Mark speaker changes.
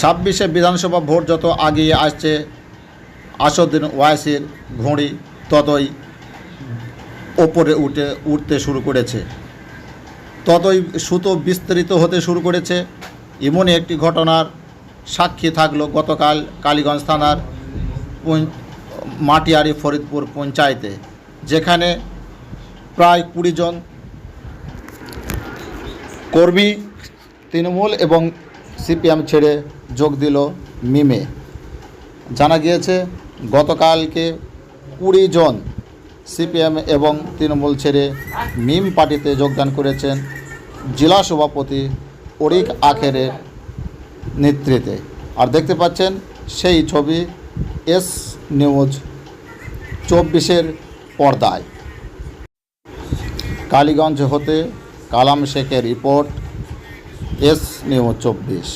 Speaker 1: ছাব্বিশে বিধানসভা ভোট যত আগিয়ে আসছে, আসাদুদ্দিন ওয়াইসির ঘুড়ি ততই ওপরে উঠে, উঠতে শুরু করেছে। ততই সুতো বিস্তৃত হতে শুরু করেছে। এমনই একটি ঘটনার সাক্ষী থাকল গতকাল কালীগঞ্জ থানার মাটিয়ারি ফরিদপুর পঞ্চায়েতে, যেখানে প্রায় কুড়ি জন কর্মী, তৃণমূল এবং সিপিএম ছেড়ে যোগ দিল মিমে। জানা গিয়েছে, গতকালকে কুড়ি জন সিপিএম এবং তৃণমূল ছেড়ে মিম পার্টিতে যোগদান করেছেন জেলা সভাপতি অরিক আখেরের নেতৃত্বে। আর দেখতে পাচ্ছেন, সেই ছবি এস নিউজ চব্বিশের পর্দায়। কালীগঞ্জ হতে কালাম শেখের রিপোর্ট। এস নিয়ম চব্বিশ